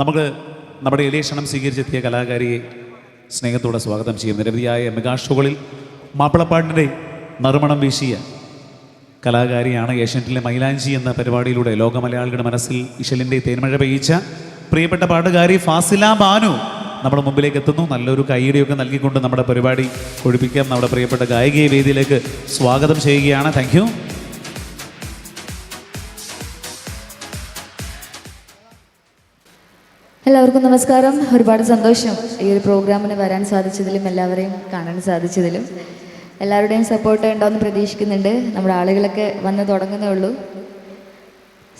നമുക്ക് നമ്മുടെ ക്ഷണം സ്വീകരിച്ചെത്തിയ കലാകാരിയെ സ്നേഹത്തോടെ സ്വാഗതം ചെയ്യും നിരവധിയായ മെഗാഷോകളിൽ മാപ്പിളപ്പാട്ടിന്റെ നറുമണം വീശിയ കലാകാരിയാണ് ഏഷ്യന്റിലെ മൈലാഞ്ചി എന്ന പരിപാടിയിലൂടെ ലോക മലയാളികളുടെ മനസ്സിൽ ഇഷലിന്റെ തേന്മഴ പെയ്യിച്ച പ്രിയപ്പെട്ട പാട്ടുകാരി ഫാസില ബാനു നമ്മുടെ മുമ്പിലേക്ക് എത്തുന്നു. നല്ലൊരു കൈയിടിയൊക്കെ നൽകിക്കൊണ്ട് നമ്മുടെ പരിപാടി ഒഴിപ്പിക്കാം. നമ്മുടെ പ്രിയപ്പെട്ട ഗായികയെ വേദിയിലേക്ക് സ്വാഗതം ചെയ്യുകയാണ്. താങ്ക് എല്ലാവർക്കും നമസ്കാരം. ഒരുപാട് സന്തോഷം ഈ ഒരു പ്രോഗ്രാമിന് വരാൻ സാധിച്ചതിലും എല്ലാവരെയും കാണാൻ സാധിച്ചതിലും. എല്ലാവരുടെയും സപ്പോർട്ട് ഉണ്ടോയെന്ന് പ്രതീക്ഷിക്കുന്നുണ്ട്. നമ്മുടെ ആളുകളൊക്കെ വന്ന് തുടങ്ങുന്നേ ഉള്ളൂ.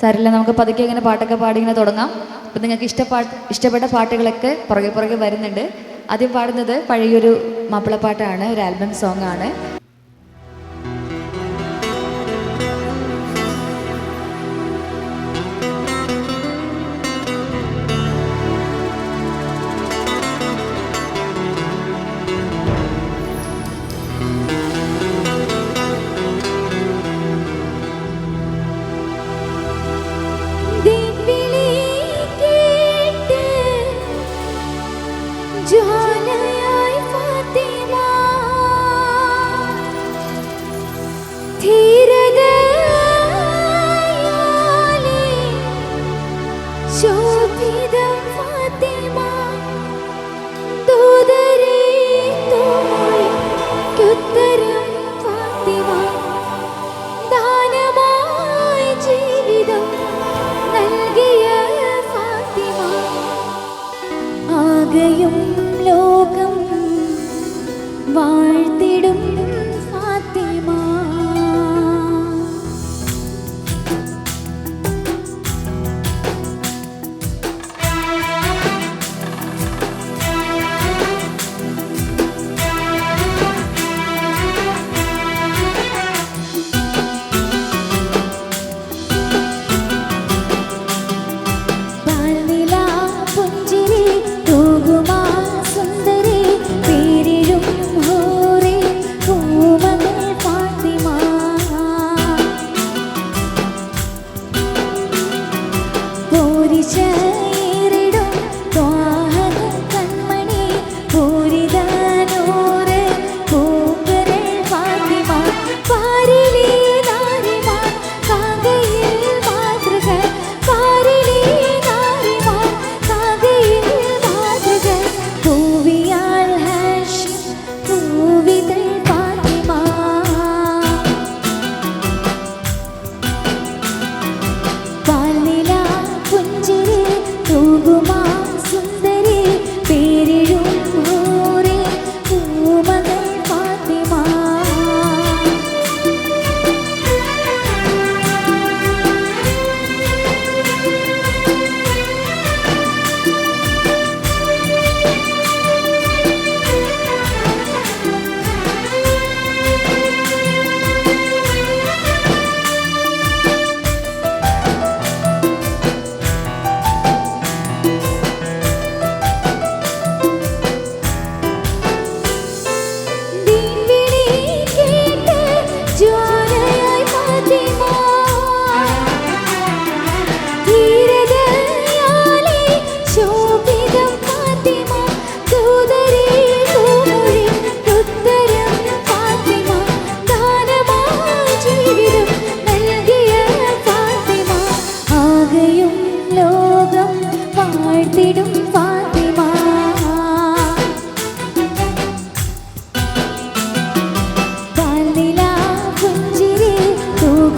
സാരില്ല നമുക്ക് പതുക്കെ ഇങ്ങനെ പാട്ടൊക്കെ പാടി ഇങ്ങനെ തുടങ്ങാം. അപ്പം നിങ്ങൾക്ക് ഇഷ്ടപ്പാട്ട് ഇഷ്ടപ്പെട്ട പാട്ടുകളൊക്കെ പുറകെ പുറകെ വരുന്നുണ്ട്. ആദ്യം പാടുന്നത് പഴയൊരു മാപ്പിളപ്പാട്ടാണ് ഒരു ആൽബം സോങ് جهانك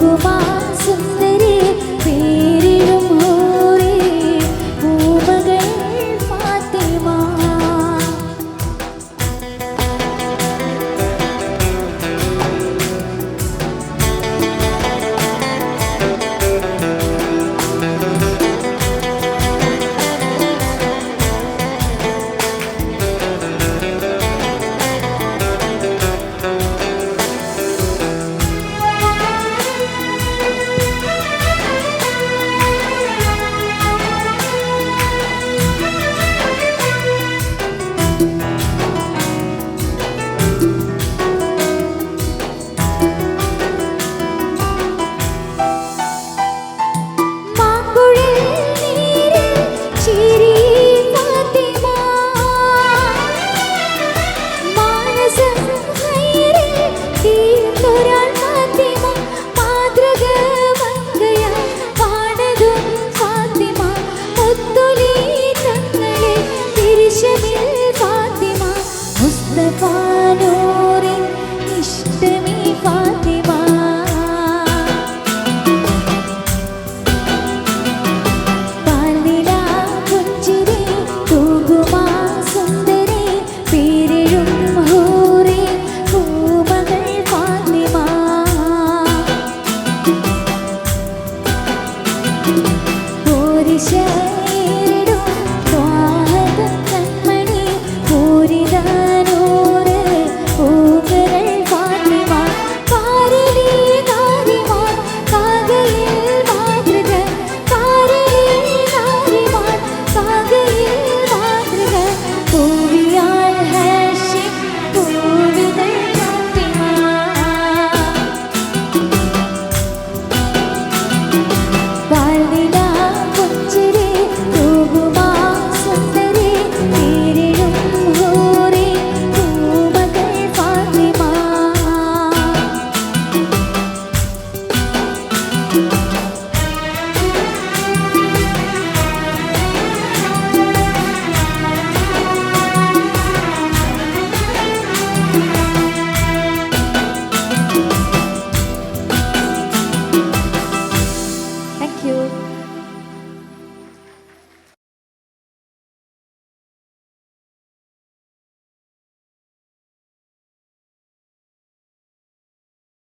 出发